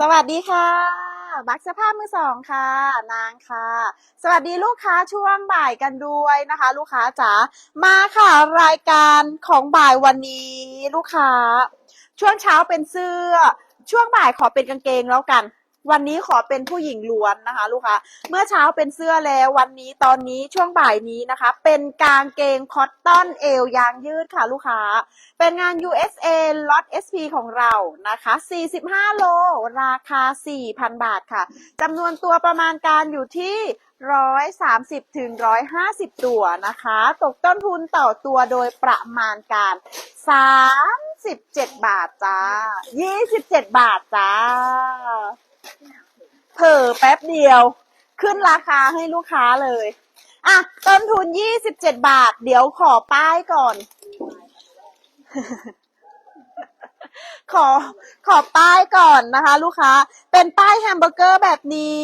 สวัสดีค่ะบักสภาพมือสองค่ะ นางค่ะ สวัสดีลูกค้าช่วงบ่ายกันด้วยนะคะ ลูกค้าจ๋ามาค่ะรายการของบ่ายวันนี้ ลูกค้า ช่วงเช้าเป็นเสื้อ ช่วงบ่ายขอเป็นกางเกงแล้วกัน วันนี้ขอเป็นผู้หญิงล้วนนะคะ ลูกค้า เมื่อเช้าเป็นเสื้อแล้ววันนี้ตอนนี้ช่วงบ่ายนี้นะคะ เป็นกางเกงคอตตอนเอวยางยืดค่ะลูกค้า เป็นงาน USA ล็อต SP ของเรานะคะ 45 โล ราคา 4,000 บาทค่ะจำนวนตัวประมาณการอยู่ที่130ถึง150ตัวนะคะ ตกต้นทุนต่อตัวโดยประมาณการ37บาทจ้า27บาทจ้า เผลอแป๊บเดียว ขึ้นราคาให้ลูกค้าเลย อะ ต้นทุนยี่สิบเจ็ดบาท เดี๋ยวขอป้ายก่อน ขอขอป้ายก่อนนะคะ ลูกค้า เป็นป้ายแฮมเบอร์เกอร์แบบนี้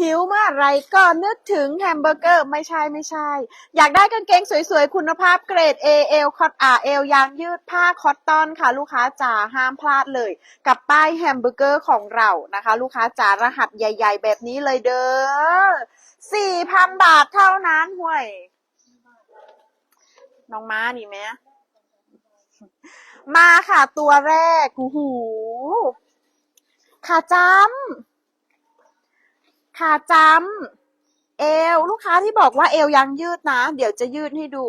หิวเมื่อไรก็นึกถึงแฮมเบอร์เกอร์ไม่ใช่ไม่ใช่ อยากได้กางเกงสวยๆ คุณภาพเกรด A เอลคอตอาเอลยางยืดผ้าคอตตอนค่ะ ลูกค้าจ๋าห้ามพลาดเลย กับป้ายแฮมเบอร์เกอร์ของเรานะคะ ลูกค้าจ๋ารหัสใหญ่ ๆ แบบนี้เลยเด้อสี่พันบาทเท่านั้นห่วย น้องม้านี่ไหมมาค่ะตัวแรกหูหูขาจำ ขาจำเอวลูกค้าที่บอกว่าเอวยังยืดนะ เดี๋ยวจะยืดให้ดู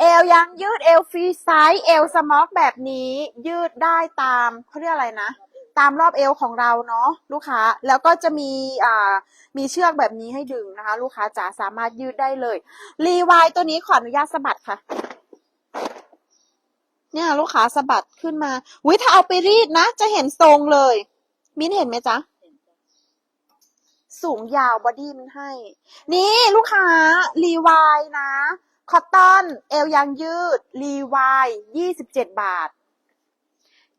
เอวยังยืดเอวฟรีไซส์เอวสมอกแบบนี้ยืดได้ตามเขาเรียกอะไรนะ ตามรอบเอวของเราเนาะลูกค้าแล้วก็จะมีอ่ามีเชือกแบบนี้ให้ดึงนะคะ ลูกค้าจ๋าสามารถยืดได้เลยรีวายตัวนี้ขออนุญาตสะบัดค่ะเนี่ยลูกค้าสะบัดขึ้นมาวิถ้าเอาไปรีดนะ จะเห็นทรงเลย มิ้นเห็นไหมจ๊ะ สูงยาวบอดี้มันให้ นี่ลูกค้ารีวายนะ คอตตอน เอวยางยืด รีวายยี่สิบเจ็ดบาท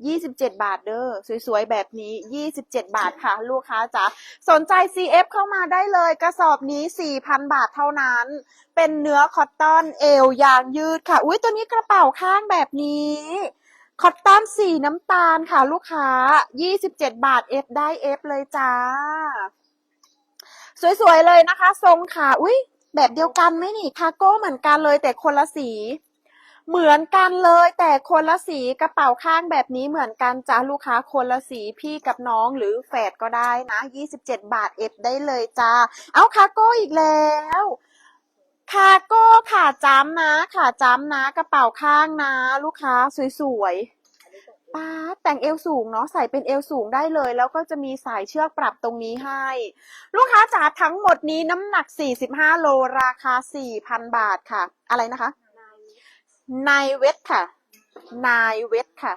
ยี่สิบเจ็ดบาทเด้อสวยๆ แบบนี้ยี่สิบเจ็ดบาทค่ะ ลูกค้าจ๋าสนใจ CF เข้ามาได้เลย กระสอบนี้สี่พันบาทเท่านั้น เป็นเนื้อคอตตอนเอวยางยืดค่ะ อุ้ยตัวนี้กระเป๋าข้างแบบนี้คอตตอนสีน้ำตาลค่ะ ลูกค้า 27 บาท F ได้ F เลยจ้า สวยๆเลยนะคะ ทรงค่ะอุ้ยแบบเดียวกันไหมนี่คาโก้เหมือนกันเลยแต่คนละสี เหมือนกันเลยแต่คนละสีกระเป๋าข้างแบบนี้เหมือนกันจ้าลูกค้าคนละสีพี่กับน้องหรือแฝดก็ได้นะ 27 บาท F ได้เลยจ้า เอาคาโก้อีกแล้วคาโก้ขาจ้ำนะขาจ้ำนะกระเป๋าข้างนะ ลูกค้าสวยๆ ป้าแต่งเอวสูงเนาะใส่เป็นเอวสูงได้เลย แล้วก็จะมีสายเชือกปรับตรงนี้ให้ ลูกค้าจ๋าทั้งหมดนี้น้ำหนัก 45 โลราคา 4,000 บาทค่ะ อะไรนะคะนายเวทค่ะนายเวทค่ะ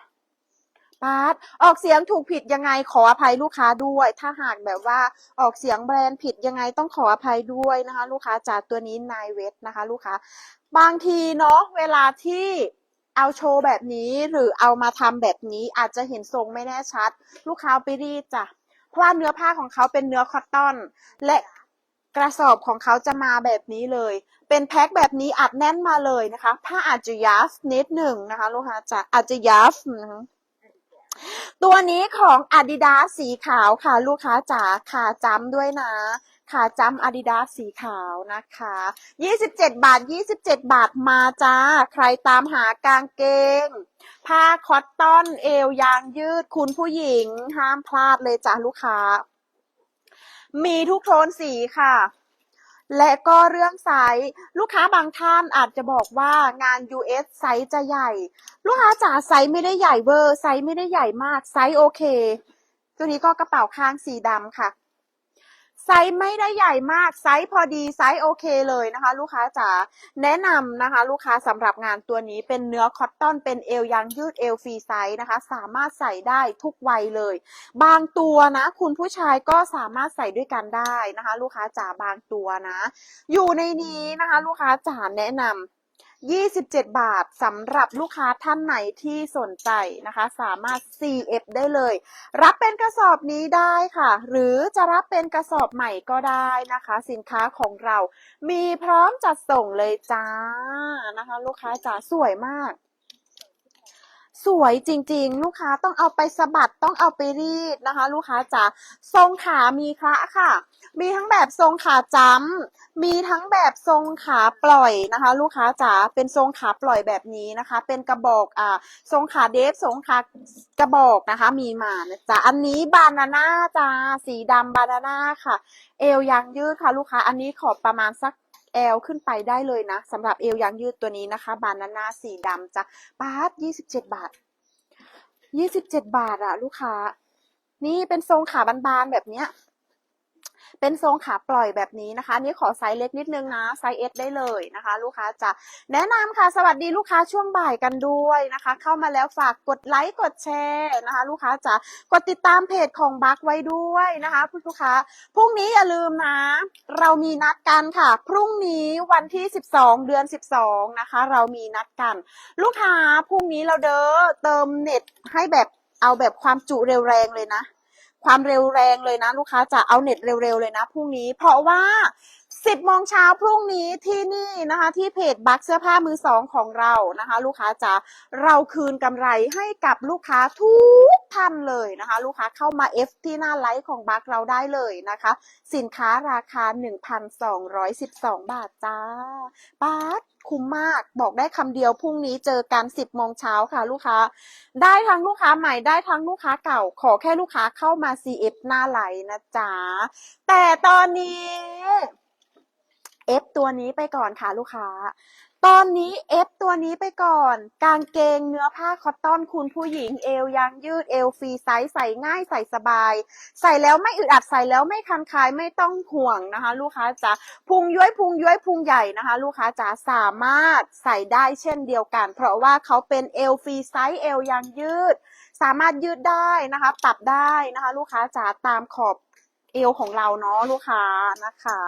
ปาดออกเสียงถูกผิดยังไงขออภัยลูกค้าด้วย ถ้าหากแบบว่าออกเสียงแบรนด์ผิดยังไงต้องขออภัยด้วยนะคะ ลูกค้าจากตัวนี้นายเวทนะคะ ลูกค้า บางทีเนาะเวลาที่ เอาโชว์แบบนี้หรือเอามาทำแบบนี้อาจจะเห็นทรงไม่แน่ชัด ลูกค้าไปรีดจ้ะเพราะว่าเนื้อผ้าของเขาเป็นเนื้อคอตตอน และกระสอบของเขาจะมาแบบนี้เลย เป็นแพ็คแบบนี้อัดแน่นมาเลยนะคะ ผ้าอาจจะยัฟนิดหนึ่งนะคะลูกค้าจะอาจจะยัฟนะคะตัวนี้ของ Adidas สีขาวค่ะ ลูกค้าจ๋าขาจ้ำด้วยนะ ขาจ้ำ Adidas สีขาวนะคะ 27 บาท 27 บาทมาจ้า ใครตามหากางเกง ผ้าคอตตอนเอวยางยืดคุณผู้หญิง ห้ามพลาดเลยจ้าลูกค้า มีทุกโทนสีค่ะและก็เรื่องไซส์ลูกค้าบางท่านอาจจะบอกว่างาน US ไซส์จะใหญ่ ลูกค้าจ๋าไซส์ไม่ได้ใหญ่เวอร์ไซส์ไม่ได้ใหญ่มากไซส์โอเค ตัวนี้ก็กระเป๋าข้างสีดำค่ะ ไซส์ไม่ได้ใหญ่มากไซส์พอดีไซส์โอเคเลยนะคะ ลูกค้าจ๋าแนะนำนะคะ ลูกค้าสำหรับงานตัวนี้เป็นเนื้อคอตตอนเป็นเอวยางยืดเอวฟรีไซส์นะคะ สามารถใส่ได้ทุกวัยเลย บางตัวนะ คุณผู้ชายก็สามารถใส่ด้วยกันได้นะคะ ลูกค้าจ๋าบางตัวนะ อยู่ในนี้นะคะ ลูกค้าจ๋าแนะนำ 27 บาทสำหรับลูกค้าท่านไหนที่สนใจนะคะ สามารถ CF ได้เลย รับเป็นกระสอบนี้ได้ค่ะ หรือจะรับเป็นกระสอบใหม่ก็ได้นะคะ สินค้าของเรา มีพร้อมจัดส่งเลยจ้านะคะ ลูกค้าจ๋าสวยมาก สวยจริงๆ ลูกค้าต้องเอาไปสะบัดต้องเอาไปรีดนะคะ ลูกค้าจ๋าทรงขามีคละค่ะ มีทั้งแบบทรงขาจ้ำมีทั้งแบบทรงขาปล่อยนะคะ ลูกค้าจ๋าเป็นทรงขาปล่อยแบบนี้นะคะ เป็นกระบอกอ่าทรงขาเดฟทรงขากระบอกนะคะ มีมานะจ๊ะอันนี้บานาน่าจ้าสีดำบานาน่าค่ะ เอวยางยืดค่ะ ลูกค้าอันนี้ขอประมาณสัก เอลขึ้นไปได้เลยนะสำหรับเอวยางยืดตัวนี้นะคะ บานาน่าสีดำจ้ะบาทยี่สิบเจ็ดบาทยี่สิบเจ็ดบาทอะลูกค้า นี่เป็นทรงขาบานๆแบบเนี้ย เป็นทรงขาปล่อยแบบนี้นะคะนนี้ขอไซส์เล็กนิดนึงนะไซส์เอสได้เลยนะคะ ลูกค้าจะแนะนำค่ะสวัสดีลูกค้าช่วงบ่ายกันด้วยนะคะ เข้ามาแล้วฝากกดไลค์กดแชร์นะคะ ลูกค้าจะกดติดตามเพจของบักไว้ด้วยนะคะผู้ลูกค้าพรุ่งนี้อย่าลืมนะ เรามีนัดกันค่ะ พรุ่งนี้วันที่ 12 เดือน 12 นะคะ เรามีนัดกัน ลูกค้าพรุ่งนี้เราเด้อเติมเน็ตให้แบบเอาแบบความจุเร็วแรงเลยนะ ความเร็วแรงเลยนะลูกค้าจะเอาเน็ตเร็วๆเลยนะพรุ่งนี้ เพราะว่า 10โมงเช้าพรุ่งนี้ที่นี่นะคะ ที่เพจบักเสื้อผ้ามือสองของเรานะคะ ลูกค้าจะเราคืนกำไรให้กับลูกค้าทุกท่านเลยนะคะ ลูกค้าเข้ามา F ที่หน้าไลฟ์ของบักเราได้เลยนะคะ สินค้าราคา 1,212 บาทจ้าป๊าด คุ้มมาก บอกได้คำเดียวพรุ่งนี้เจอกัน 10โมงเช้าค่ะ ลูกค้า ได้ทั้งลูกค้าใหม่ได้ทั้งลูกค้าเก่า ขอแค่ลูกค้าเข้ามา CF หน้าไลน์นะจ๊ะ แต่ตอนนี้ F ตัวนี้ไปก่อนค่ะลูกค้า ตอนนี้ F ตัวนี้ไปก่อน กางเกงเนื้อผ้าคอตตอนคุณผู้หญิงเอวยางยืดเอวฟรีไซส์ใส่ง่ายใส่สบาย ใส่แล้วไม่อึดอัดใส่แล้วไม่คันคายไม่ต้องห่วงนะคะ ลูกค้าจ๋าพุงย้วยพุงย้วยพุงใหญ่นะคะ ลูกค้าจ๋าสามารถใส่ได้เช่นเดียวกัน เพราะว่าเขาเป็นเอลฟรีไซส์เอวยางยืด สามารถยืดได้นะคะปรับได้นะคะ ลูกค้าจ๋าตามขอบ เอวของเราเนาะลูกค้านะคะ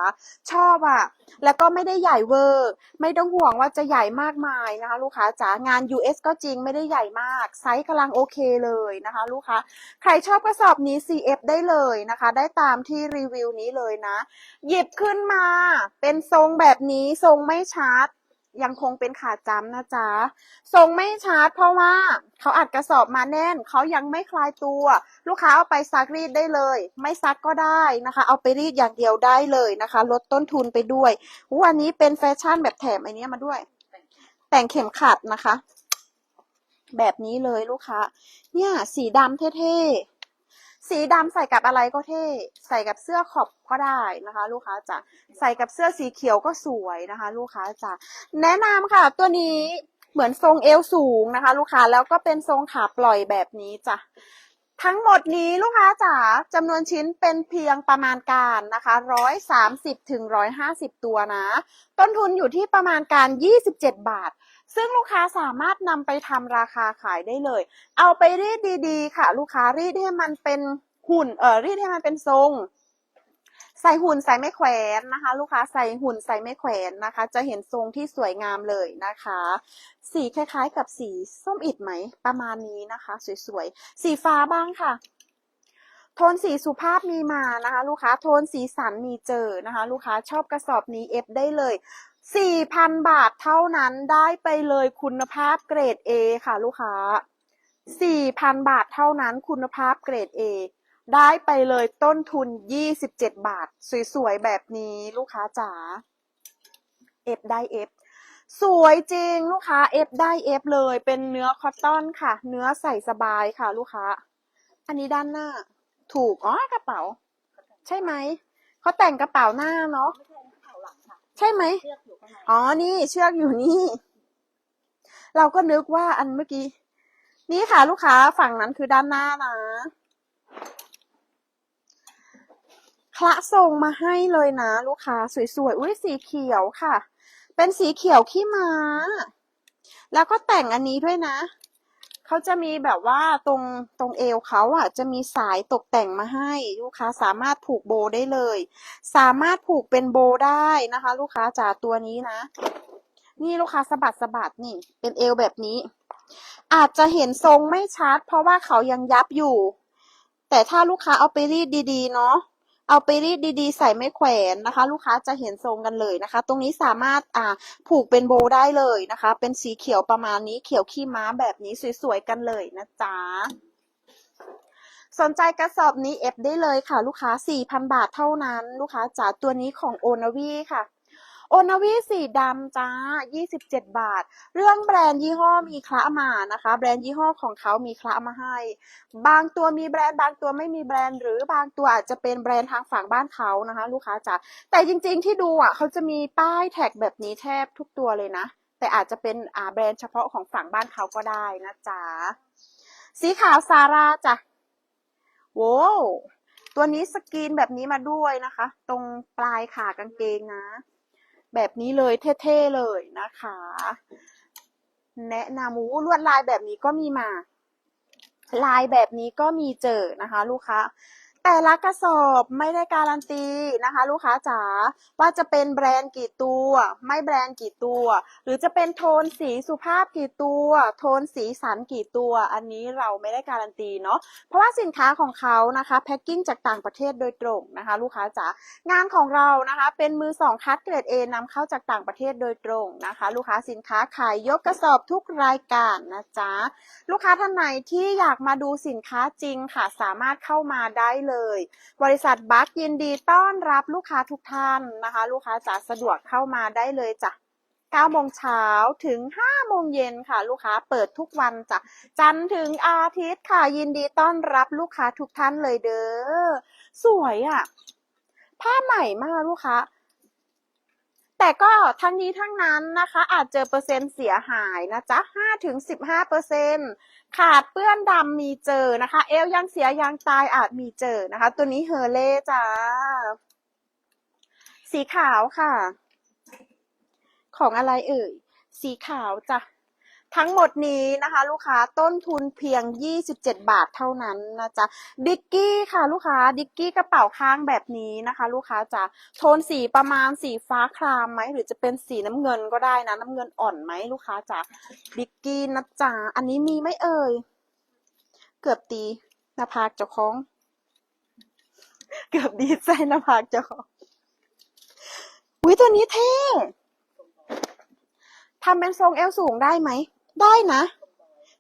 ชอบอะ่ะ แล้วก็ไม่ได้ใหญ่เวอร์ ไม่ต้องห่วงว่าจะใหญ่มากมายนะคะ ลูกค้าจ๋างาน US ก็จริงไม่ได้ใหญ่มาก ไซส์กำลังโอเคเลยนะคะ ลูกค้า ใครชอบกระสอบนี้ CF ได้เลยนะคะ ได้ตามที่รีวิวนี้เลยนะ หยิบขึ้นมาเป็นทรงแบบนี้ทรงไม่ชาร์จ ยังคงเป็นขาจำนะจ๊ะ ทรงไม่ชาร์จเพราะว่าเขาอัดกระสอบมาแน่น เขายังไม่คลายตัว ลูกค้าเอาไปซักรีดได้เลย ไม่ซักก็ได้นะคะ เอาไปรีดอย่างเดียวได้เลยนะคะ ลดต้นทุนไปด้วยวันนี้เป็นแฟชั่นแบบแถมไอเนี้ยมาด้วย แต่งเข็มขัดนะคะ แบบนี้เลยลูกค้า เนี่ย สีดำเท่ๆ สีดำใส่กับอะไรก็เท่ ใส่กับเสื้อขอบก็ได้นะคะ ลูกค้าจ๋าใส่กับเสื้อสีเขียวก็สวยนะคะ ลูกค้าจ๋าแนะนำค่ะ ตัวนี้เหมือนทรงเอวสูงนะคะ ลูกค้าแล้วก็เป็นทรงขาปล่อยแบบนี้จ้ะทั้งหมดนี้ลูกค้าจ๋าจำนวนชิ้นเป็นเพียงประมาณการนะคะร้อยสามสิบถึงร้อยห้าสิบตัวนะ ต้นทุนอยู่ที่ประมาณการยี่สิบเจ็ดบาท ซึ่งลูกค้าสามารถนำไปทำราคาขายได้เลย เอาไปรีดดีๆ ค่ะ ลูกค้ารีดให้มันเป็นหุ่นเออรีดให้มันเป็นทรง ใส่หุ่นใส่ไม่แขวนนะคะ ลูกค้าใส่หุ่นใส่ไม่แขวนนะคะ จะเห็นทรงที่สวยงามเลยนะคะ สีคล้ายๆ กับสีส้มอิดไหม ประมาณนี้นะคะ สวยๆ สีฟ้าบ้างค่ะโทนสีสุภาพมีมานะคะ ลูกค้าโทนสีสันมีเจอนะคะ ลูกค้าชอบกระสอบนี้เอฟได้เลย 4,000 บาทเท่านั้นได้ไปเลยคุณภาพเกรด A ค่ะลูกค้า 4,000 บาทเท่านั้นคุณภาพเกรด A ได้ไปเลยต้นทุน 27 บาท สวยๆ แบบนี้ลูกค้าจ๋า F ได้ F สวยจริงลูกค้า F ได้ F เลยเป็นเนื้อคอตตอนค่ะ เนื้อใส่สบายค่ะลูกค้า อันนี้ด้านหน้า ถูก อ๋อกระเป๋า ใช่ไหม เขาแต่งกระเป๋าหน้าเนาะใช่ไหม อ๋อ นี่เชือกอยู่นี่ เราก็นึกว่าอันเมื่อกี้ นี่ค่ะ ลูกค้าฝั่งนั้นคือด้านหน้านะคละส่งมาให้เลยนะ ลูกค้าสวยๆ อุ้ยสีเขียวค่ะ เป็นสีเขียวขี้ม้า แล้วก็แต่งอันนี้ด้วยนะ เขาจะมีแบบว่าตรงตรงเอวเขาอะจะมีสายตกแต่งมาให้ลูกค้าสามารถผูกโบได้เลย สามารถผูกเป็นโบได้นะคะ ลูกค้าจ๋าตัวนี้นะ นี่ลูกค้าสะบัดสะบัดนี่ เป็นเอวแบบนี้ อาจจะเห็นทรงไม่ชัด เพราะว่าเขายังยับอยู่ แต่ถ้าลูกค้าเอาไปรีดดีๆ เนาะ เอาไปรีดดีๆ ใส่ไม่แขวนนะคะ ลูกค้าจะเห็นทรงกันเลยนะคะ ตรงนี้สามารถอ่าผูกเป็นโบได้เลยนะคะ เป็นสีเขียวประมาณนี้เขียวขี้ม้าแบบนี้สวยๆกันเลยนะจ๊ะสนใจกระสอบนี้เอฟได้เลยค่ะ ลูกค้า 4,000 บาทเท่านั้น ลูกค้าจ๋าตัวนี้ของโอนาวีค่ะ โอนาวีสีดำจ้า 27 บาท เรื่องแบรนด์ยี่ห้อมีคละมานะคะ แบรนด์ยี่ห้อของเขามีคละมาให้ บางตัวมีแบรนด์บางตัวไม่มีแบรนด์ หรือบางตัวอาจจะเป็นแบรนด์ทางฝั่งบ้านเขานะคะ ลูกค้าจ๋าแต่จริงๆที่ดูอะเขาจะมีป้ายแท็กแบบนี้แทบทุกตัวเลยนะ แต่อาจจะเป็นอ่าแบรนด์เฉพาะของฝั่งบ้านเขาก็ได้นะจ๊ะสีขาวซาร่าจ้ะโว้วตัวนี้สกรีนแบบนี้มาด้วยนะคะ ตรงปลายขากางเกงนะ แบบนี้เลยเท่ๆเลยนะคะ แนะนำวูลวดลายแบบนี้ก็มีมา ลายแบบนี้ก็มีเจอนะคะ ลูกค้า แต่ละกระสอบไม่ได้การันตีนะคะ ลูกค้าจ๋าว่าจะเป็นแบรนด์กี่ตัว ไม่แบรนด์กี่ตัว หรือจะเป็นโทนสีสุภาพกี่ตัว โทนสีสันกี่ตัว อันนี้เราไม่ได้การันตีเนาะเพราะว่าสินค้าของเขานะคะแพ็กกิ้งจากต่างประเทศโดยตรงนะคะ ลูกค้าจ๋างานของเรานะคะ เป็นมือสองคัดเกรด A นำเข้าจากต่างประเทศโดยตรงนะคะ ลูกค้าสินค้าขายยกกระสอบทุกรายการนะจ๊ะลูกค้าท่านไหนที่อยากมาดูสินค้าจริงค่ะสามารถเข้ามาได้เลยบริษัทบัคยินดีต้อนรับลูกค้าทุกท่านนะคะ ลูกค้าจ๋าสะดวกเข้ามาได้เลยจ้ะ9โมงเช้าถึง 5 โมงเย็นค่ะ ลูกค้าเปิดทุกวันจ้ะจันทร์ถึงอาทิตย์ค่ะยินดีต้อนรับลูกค้าทุกท่านเลยเด้อสวยอะ่ะ ผ้าใหม่มากลูกค้า แต่ก็ทั้งนี้ทั้งนั้นนะคะ อาจเจอเปอร์เซ็นต์เสียหายนะจ๊ะ5ถึง15เปอร์เซ็นต์ขาดเปื้อนดำมีเจอนะคะ เอวยังเสียยังตายอาจมีเจอนะคะ ตัวนี้เฮอเล่จ้า สีขาวค่ะ ของอะไรเอ่ย สีขาวจ้ะ ทั้งหมดนี้นะคะ ลูกค้าต้นทุนเพียง 27 บาทเท่านั้นนะจ๊ะดิกกี้ค่ะลูกค้าดิกกี้กระเป๋าข้างแบบนี้นะคะ ลูกค้าจะโทนสีประมาณสีฟ้าครามไหมหรือจะเป็นสีน้ำเงินก็ได้นะ น้ำเงินอ่อนไหมลูกค้าจ๋าดิกกี้นะจ๊ะอันนี้มีไหมเอ่ย เกือบตีหน้าผากเจ้าของ เกือบดีใจหน้าผากเจ้าของอุ้ยตัวนี้เท่ทำเป็นทรงเอวสูงได้ไหม ได้นะ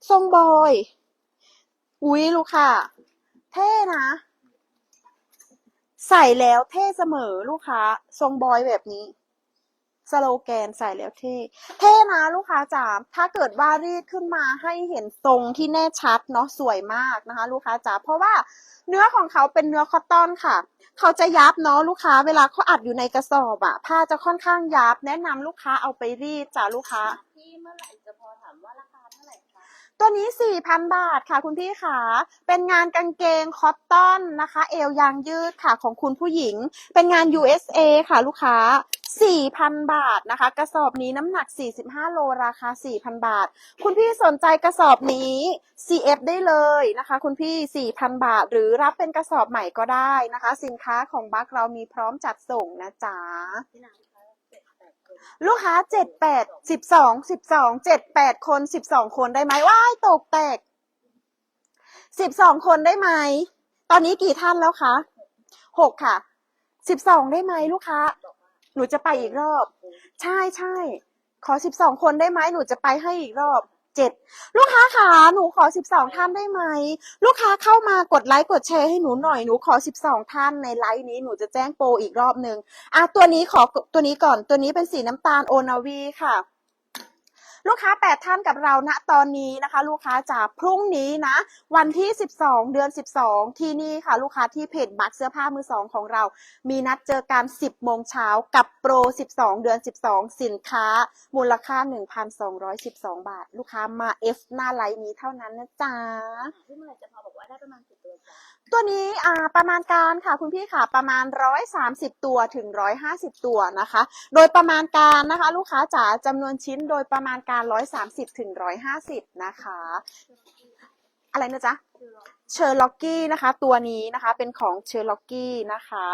ทรงบอย อุ้ยลูกค่ะ เท่นะ ใส่แล้วเท่เสมอลูกค้า ทรงบอยแบบนี้ สโลแกนใส่แล้วเท่ เท่นะลูกค้าจ๋า ถ้าเกิดว่ารีดขึ้นมาให้เห็นทรงที่แน่ชัดเนาะสวยมากนะคะ ลูกค้าจ๋า เพราะว่าเนื้อของเขาเป็นเนื้อคอตตอนค่ะ เขาจะยับเนาะลูกค้า เวลาเขาอัดอยู่ในกระสอบอะผ้าจะค่อนข้างยับ แนะนำลูกค้าเอาไปรีดจ้าลูกค้าที่เมื่อไหร่จะพอถ ตัวนี้ 4,000 บาทค่ะคุณพี่ขาเป็นงานกางเกงคอตตอนนะคะ เอวยางยืดค่ะของคุณผู้หญิง เป็นงาน USA ค่ะลูกค้า 4,000 บาทนะคะ กระสอบนี้น้ำหนัก 45 โลราคา 4,000 บาท คุณพี่สนใจกระสอบนี้ CF ได้เลยนะคะ คุณพี่ 4,000 บาท หรือรับเป็นกระสอบใหม่ก็ได้นะคะ สินค้าของบัคเรามีพร้อมจัดส่งนะจ๊ะ ลูกค้าเจ็ดแปดสิบสองสิบสองเจ็ดแปดคนสิบสองคนได้ไหมว้ายตกแตกสิบสองคนได้ไหม ตอนนี้กี่ท่านแล้วคะหกค่ะสิบสองได้ไหมลูกค้า หนูจะไปอีกรอบ ใช่ใช่ขอสิบสองคนได้ไหมหนูจะไปให้อีกรอบ 7 ลูกค้าขาหนูขอสิบสองท่านได้ไหม ลูกค้าเข้ามากดไลค์กดแชร์ให้หนูหน่อยหนูขอสิบสองท่านในไลฟ์นี้หนูจะแจ้งโปรอีกรอบหนึ่งอะตัวนี้ขอตัวนี้ก่อนตัวนี้เป็นสีน้ำตาลโอนาวีค่ะ ลูกค้าแปดท่านกับเราณตอนนี้นะคะ ลูกค้าจากพรุ่งนี้นะ วันที่ 12 เดือน 12 ที่นี่ค่ะ ลูกค้าที่เพจบักเสื้อผ้ามือสองของเรา มีนัดเจอกัน 10 โมงเช้ากับโปร 12 เดือน 12 สินค้า มูลค่า 1,212 บาท ลูกค้ามา F หน้าไลน์นี้เท่านั้นนะจ๊ะที่เมื่อไหร่จะพอบอกว่าได้ประมาณ ตัวนี้อ่าประมาณการค่ะคุณพี่ค่ะประมาณ 130 ตัวถึง 150 ตัวนะคะ โดยประมาณการนะคะ ลูกค้าจ๋าจำนวนชิ้นโดยประมาณการ 130ถึง150 นะคะ อะไรนะจ๊ะ เชอร์ล็อกกี้นะคะ ตัวนี้นะคะเป็นของเชอร์ล็อกกี้นะคะ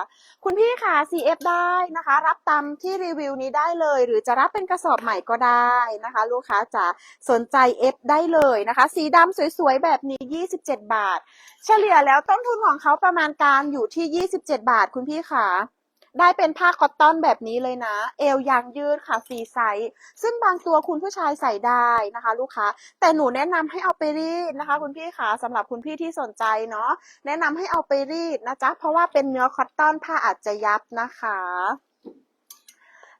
คุณพี่ค่ะ CF ได้นะคะ รับตามที่รีวิวนี้ได้เลย หรือจะรับเป็นกระสอบใหม่ก็ได้นะคะ ลูกค้าจะสนใจ F ได้เลยนะคะ สีดำสวยๆ แบบนี้ 27 บาท เฉลี่ยแล้วต้นทุนของเขาประมาณการอยู่ที่ 27 บาทคุณพี่ค่ะ ได้เป็นผ้าคอตตอนแบบนี้เลยนะ เอวยางยืดค่ะฟรีไซส์ ซึ่งบางตัวคุณผู้ชายใส่ได้นะคะ ลูกค้า แต่หนูแนะนำให้เอาไปรีดนะคะ คุณพี่คะสำหรับคุณพี่ที่สนใจเนาะ แนะนำให้เอาไปรีดนะจ๊ะ เพราะว่าเป็นเนื้อคอตตอนผ้าอาจจะยับนะคะ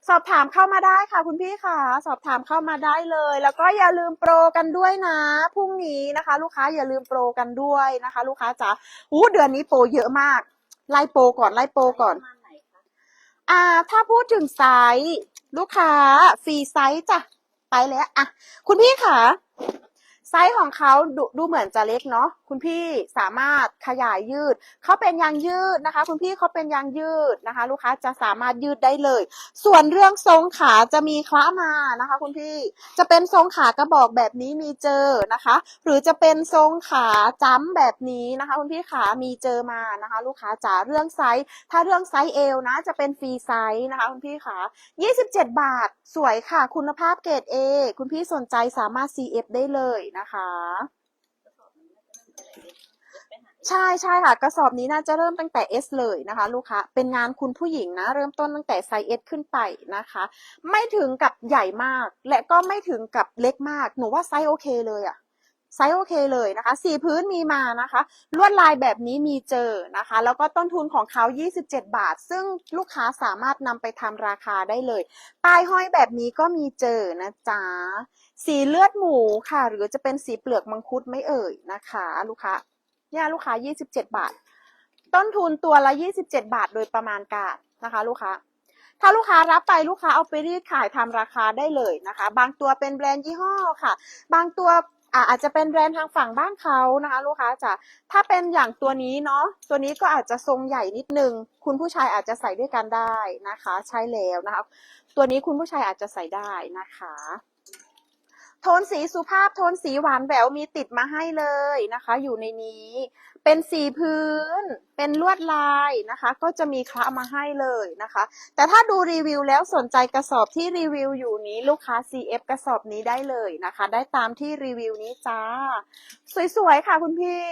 สอบถามเข้ามาได้ค่ะ คุณพี่ค่ะ สอบถามเข้ามาได้เลย แล้วก็อย่าลืมโปรกันด้วยนะพรุ่งนี้นะคะ ลูกค้าอย่าลืมโปรกันด้วยนะคะ ลูกค้าจ๋าอู้เดือนนี้โปรเยอะมาก ไล่โปรก่อนไล่โปรก่อน อ่า ถ้าพูดถึงไซส์ลูกค้าฟรีไซส์จ้ะไปแล้วอะคุณพี่ค่ะไซส์ของเขาดูดูเหมือนจะเล็กเนาะคุณพี่สามารถขยายยืด เขาเป็นยางยืดนะคะ คุณพี่เขาเป็นยางยืดนะคะ ลูกค้าจะสามารถยืดได้เลย ส่วนเรื่องทรงขาจะมีคล้ามานะคะ คุณพี่จะเป็นทรงขากระบอกแบบนี้มีเจอนะคะ หรือจะเป็นทรงขาจ้ำแบบนี้นะคะ คุณพี่ขามีเจอมานะคะ ลูกค้าจ๋าเรื่องไซส์ถ้าเรื่องไซส์เอวนะ จะเป็นฟรีไซส์นะคะ คุณพี่ขา27 บาท สวยค่ะ คุณภาพเกรด A คุณพี่สนใจสามารถ CF ได้เลยนะคะ ใช่ใช่ค่ะ กระสอบนี้น่าจะเริ่มตั้งแต่ S เลยนะคะ ลูกค้าเป็นงานคุณผู้หญิงนะ เริ่มต้นตั้งแต่ไซส์ S ขึ้นไปนะคะ ไม่ถึงกับใหญ่มาก และก็ไม่ถึงกับเล็กมาก หนูว่าไซส์โอเคเลยอะไซส์โอเคเลยนะคะ สีพื้นมีมานะคะ ลวดลายแบบนี้มีเจอนะคะ แล้วก็ต้นทุนของเขา 27 บาท ซึ่งลูกค้าสามารถนำไปทำราคาได้เลย ป้ายห้อยแบบนี้ก็มีเจอนะจ๊ะ สีเลือดหมูค่ะ หรือจะเป็นสีเปลือกมังคุดไม่เอ่ยนะคะ ลูกค้า เนี่ยลูกค้า 27 บาท ต้นทุนตัวละ 27 บาทโดยประมาณการนะคะ ลูกค้า ถ้าลูกค้ารับไปลูกค้าเอาไปรีดขายทำราคาได้เลยนะคะ บางตัวเป็นแบรนด์ยี่ห้อค่ะ บางตัวอาอาจจะเป็นแบรนด์ทางฝั่งบ้านเขานะคะ ลูกค้าจะถ้าเป็นอย่างตัวนี้เนาะตัวนี้ก็อาจจะทรงใหญ่นิดนึง คุณผู้ชายอาจจะใส่ด้วยกันได้นะคะ ใช่แล้วนะคะ ตัวนี้คุณผู้ชายอาจจะใส่ได้นะคะ โทนสีสุภาพโทนสีหวานแหววมีติดมาให้เลยนะคะ อยู่ในนี้ เป็นสีพื้น เป็นลวดลายนะคะ ก็จะมีคละมาให้เลยนะคะ แต่ถ้าดูรีวิวแล้วสนใจกระสอบที่รีวิวอยู่นี้ลูกค้า CF กระสอบนี้ได้เลยนะคะ ได้ตามที่รีวิวนี้จ้า สวยๆค่ะคุณพี่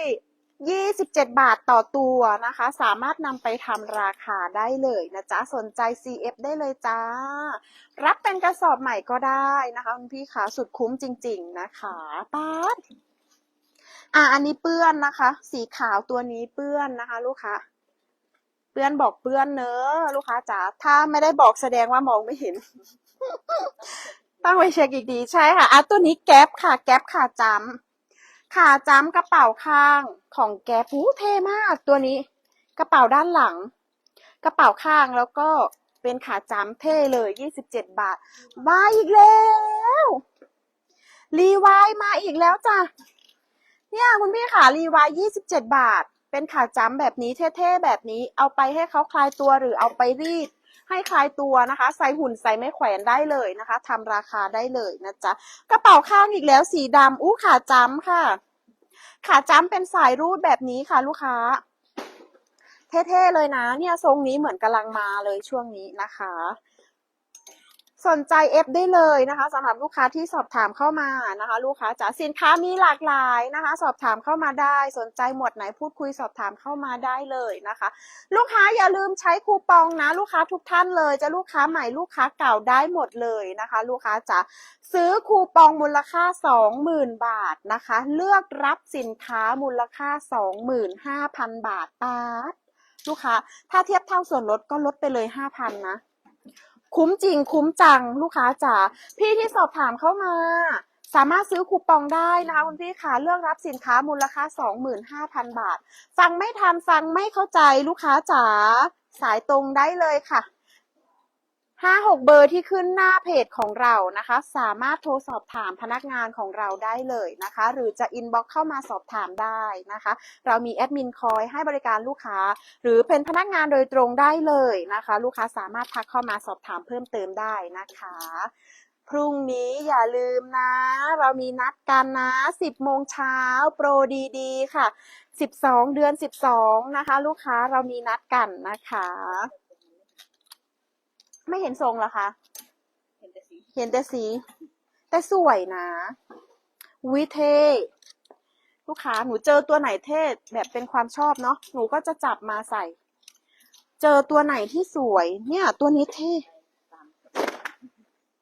27 บาทต่อตัวนะคะ สามารถนำไปทำราคาได้เลยนะจ๊ะ สนใจ CF ได้เลยจ้า รับเป็นกระสอบใหม่ก็ได้นะคะคุณพี่ขาสุดคุ้มจริง ๆ นะคะป๊าดอะอันนี้เปื้อนนะคะ สีขาวตัวนี้เปื้อนนะคะ ลูกค้าเปื้อนบอกเปื้อนเนอะลูกค้าจ๋าถ้าไม่ได้บอกแสดงว่ามองไม่เห็นต้องไปเช็คอีกดีใช่ค่ะอะตัวนี้แก๊ปค่ะ แก๊ปขาจ้ำ ขาจ้ำกระเป๋าข้างของแกปูเท่มากตัวนี้ กระเป๋าด้านหลัง กระเป๋าข้างแล้วก็เป็นขาจ้ำเท่เลย27บาทมาอีกแล้วรีวายมาอีกแล้วจ้ะเนี่ยคุณพี่ขารีวาย27บาท เป็นขาจ้ำแบบนี้เท่ๆแบบนี้ เอาไปให้เขาคลายตัวหรือเอาไปรีด ให้คลายตัวนะคะ ใส่หุ่นใส่ไม่แขวนได้เลยนะคะทำราคาได้เลยนะจ๊ะกระเป๋าข้างอีกแล้วสีดำอู้ขาจ้ำค่ะ ขาจ้ำเป็นสายรูดแบบนี้ค่ะ ลูกค้า เท่ๆเลยนะ เนี่ยทรงนี้เหมือนกำลังมาเลยช่วงนี้นะคะ สนใจเอฟได้เลยนะคะสำหรับลูกค้าที่สอบถามเข้ามานะคะ ลูกค้าจ๋าสินค้ามีหลากหลายนะคะ สอบถามเข้ามาได้ สนใจหมวดไหนพูดคุยสอบถามเข้ามาได้เลยนะคะ ลูกค้าอย่าลืมใช้คูปองนะ ลูกค้าทุกท่านเลย จะลูกค้าใหม่ลูกค้าเก่าได้หมดเลยนะคะ ลูกค้าจ๋าซื้อคูปองมูลค่า 20,000 บาทนะคะ เลือกรับสินค้ามูลค่า 25,000 บาทตาดลูกค้า ถ้าเทียบเท่าส่วนลดก็ลดไปเลย 5,000นะ คุ้มจริงคุ้มจังลูกค้าจ๋าพี่ที่สอบถามเข้ามา สามารถซื้อคูปองได้นะคะคุณพี่ค่ะเลือกรับสินค้ามูลค่า 25,000 บาท ฟังไม่ทันฟังไม่เข้าใจลูกค้าจ๋าสายตรงได้เลยค่ะ ห้าหกเบอร์ที่ขึ้นหน้าเพจของเรานะคะ สามารถโทรสอบถามพนักงานของเราได้เลยนะคะ หรือจะอินบ็อกเข้ามาสอบถามได้นะคะ เรามีแอดมินคอยให้บริการลูกค้า หรือเป็นพนักงานโดยตรงได้เลยนะคะ ลูกค้าสามารถทักเข้ามาสอบถามเพิ่มเติมได้นะคะ พรุ่งนี้อย่าลืมนะ เรามีนัดกันนะ 10โมงเช้าโปรดีๆ ค่ะ 12 เดือน 12 นะคะ ลูกค้าเรามีนัดกันนะคะ ไม่เห็นทรงเหรอคะ เห็นแต่สี เห็นแต่สี แต่สวยนะวิเท่ลูกค้าหนูเจอตัวไหนเท่แบบเป็นความชอบเนาะหนูก็จะจับมาใส่ เจอตัวไหนที่สวย เนี่ย ตัวนี้เท่ตาม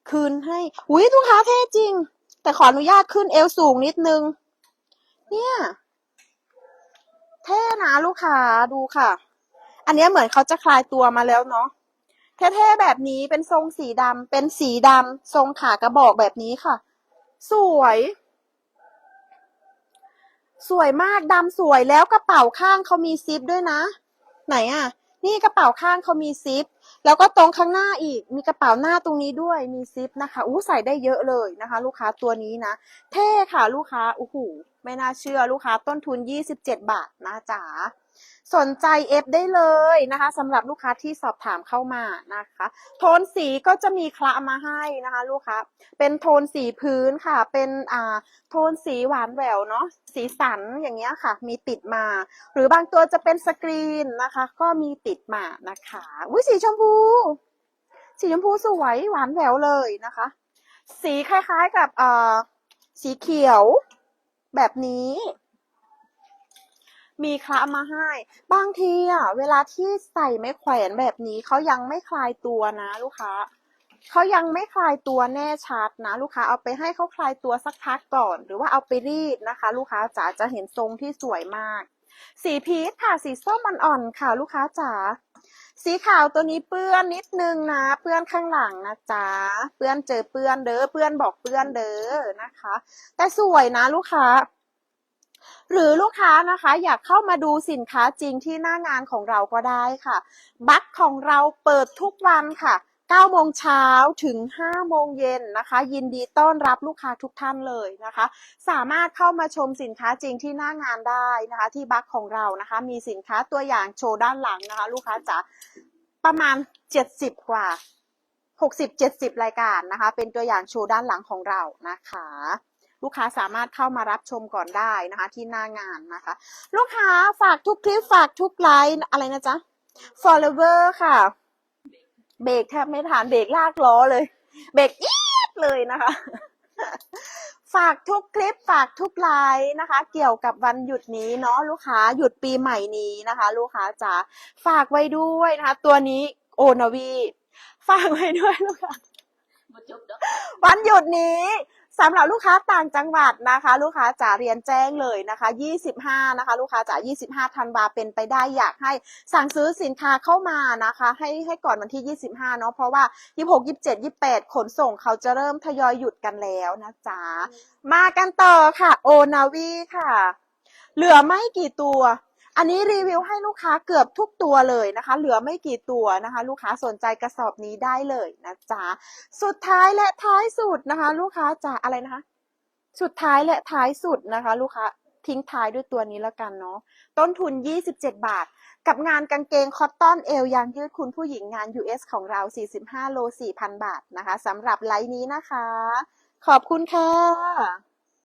คืนให้อุ้ยลูกค้าเท่จริง แต่ขออนุญาตขึ้นเอวสูงนิดนึง เนี่ย เท่นะลูกค้าดูค่ะ อันเนี้ยเหมือนเขาจะคลายตัวมาแล้วเนาะ เท่ๆแบบนี้เป็นทรงสีดำเป็นสีดำทรงขากระบอกแบบนี้ค่ะ สวย สวยมากดำสวยแล้วกระเป๋าข้างเขามีซิปด้วยนะ ไหนอะ นี่กระเป๋าข้างเขามีซิป แล้วก็ตรงข้างหน้าอีก มีกระเป๋าหน้าตรงนี้ด้วยมีซิปนะคะอู้ใส่ได้เยอะเลยนะคะ ลูกค้าตัวนี้นะ เท่ค่ะ ลูกค้าโอ้โหไม่น่าเชื่อลูกค้าต้นทุน 27 บาทนะจ๋า สนใจเอฟได้เลยนะคะสำหรับลูกค้าที่สอบถามเข้ามานะคะ โทนสีก็จะมีคละมาให้นะคะ ลูกค้าเป็นโทนสีพื้นค่ะ เป็นอ่าโทนสีหวานแหววเนาะสีสันอย่างเงี้ยค่ะ มีติดมา หรือบางตัวจะเป็นสกรีนนะคะ ก็มีติดมานะคะอุ้ยสีชมพู สีชมพูสวยหวานแหววเลยนะคะ สีคล้ายๆกับอ่อสีเขียวแบบนี้ มีคละมาให้ บางทีอะเวลาที่ใส่ไม้แขวนแบบนี้เขายังไม่คลายตัวนะ ลูกค้าเขายังไม่คลายตัวแน่ชัดนะลูกค้าเอาไปให้เขาคลายตัวสักพักก่อน หรือว่าเอาไปรีดนะคะ ลูกค้าจ๋าจะเห็นทรงที่สวยมาก สีพีชค่ะสีส้มอ่อนๆค่ะ ลูกค้าจ๋าสีขาวตัวนี้เปื้อนนิดนึงนะ เปื้อนข้างหลังนะจ๊ะเปื้อนเจอเปื้อนเด้อเปื้อนบอกเปื้อนเด้อนะคะ แต่สวยนะลูกค้า หรือลูกค้านะคะอยากเข้ามาดูสินค้าจริงที่หน้างานของเราก็ได้ค่ะ บัตรของเราเปิดทุกวันค่ะ9โมงเช้าถึง 5 โมงเย็นนะคะ ยินดีต้อนรับลูกค้าทุกท่านเลยนะคะ สามารถเข้ามาชมสินค้าจริงที่หน้างานได้นะคะ ที่บัคของเรานะคะ มีสินค้าตัวอย่างโชว์ด้านหลังนะคะ ลูกค้าจ๋าประมาณ 70 กว่า 60-70 รายการนะคะ เป็นตัวอย่างโชว์ด้านหลังของเรานะคะ ลูกค้าสามารถเข้ามารับชมก่อนได้นะคะที่หน้างานนะคะ ลูกค้าฝากทุกคลิปฝากทุกไลน์อะไรนะจ๊ะ follower ค่ะ เบรกแทบไม่ทันเบรกลากล้อเลย เบรกอีดเลยนะคะฝากทุกคลิปฝากทุกไลน์นะคะ เกี่ยวกับวันหยุดนี้เนาะลูกค้าหยุดปีใหม่นี้นะคะ ลูกค้าจ๋าฝากไว้ด้วยนะคะ ตัวนี้โอนาวี ฝากไว้ด้วยลูกค้ามาจุบดอกวันหยุดนี้ สำหรับลูกค้าต่างจังหวัดนะคะ ลูกค้าจ๋าเรียนแจ้งเลยนะคะ 25 นะคะ ลูกค้าจ๋า25ธันวาเป็นไปได้อยากให้สั่งซื้อสินค้าเข้ามานะคะ ให้ให้ก่อนวันที่ 25 เนาะเพราะว่า 26 27 28 ขนส่งเขาจะเริ่มทยอยหยุดกันแล้วนะจ๊ะมากันต่อค่ะ โอนาวีค่ะ เหลือไม่กี่ตัว อันนี้รีวิวให้ลูกค้าเกือบทุกตัวเลยนะคะ เหลือไม่กี่ตัวนะคะ ลูกค้าสนใจกระสอบนี้ได้เลยนะจ๊ะสุดท้ายและท้ายสุดนะคะ ลูกค้าจ๋าอะไรนะคะ สุดท้ายและท้ายสุดนะคะ ลูกค้าทิ้งท้ายด้วยตัวนี้แล้วกันเนาะต้นทุน 27 บาท กับงานกางเกงคอตตอนเอวยางยืดคุณผู้หญิงงาน US ของเรา 45 โล 4,000 บาทนะคะสำหรับไลน์นี้นะคะ ขอบคุณค่ะ